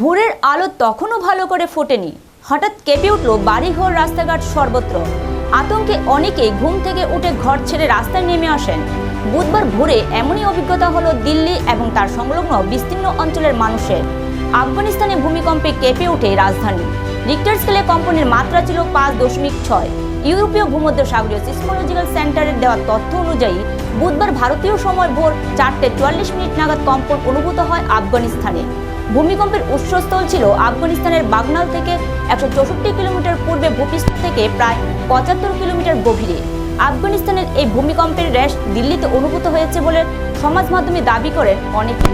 ভোরের আলো তখনও ভালো করে ফোটেনি। হঠাৎ কেঁপে উঠল বাড়িঘর, রাস্তাঘাট সর্বত্র। আতঙ্কে অনেকেই ঘুম থেকে উঠে ঘর ছেড়ে রাস্তায় নেমে আসেন। বুধবার ভোরে এমনই অভিজ্ঞতা হলো দিল্লি এবং তার সংলগ্ন বিস্তীর্ণ অঞ্চলের মানুষের। আফগানিস্তানে ভূমিকম্পে কেঁপে ওঠে রাজধানী। রিক্টার স্কেলে কম্পনের মাত্রা ছিল পাঁচ দশমিক ছয়। ইউরোপীয় ভূমধ্য সাগরীয় সিসমোলজিক্যাল সেন্টারের দেওয়া তথ্য অনুযায়ী, বুধবার ভারতীয় সময় ভোর চারটে চুয়াল্লিশ মিনিট নাগাদ কম্পন অনুভূত হয় আফগানিস্তানে। ভূমিকম্পের উৎসস্থল ছিল আফগানিস্তানের বাগনাল থেকে একশো চৌষট্টি কিলোমিটার পূর্বে ভূপৃষ্ঠ থেকে প্রায় পঁচাত্তর কিলোমিটার গভীরে। আফগানিস্তানের এই ভূমিকম্পের র্যাশ দিল্লিতে অনুভূত হয়েছে বলে সমাজ মাধ্যমে দাবি করেন অনেকে।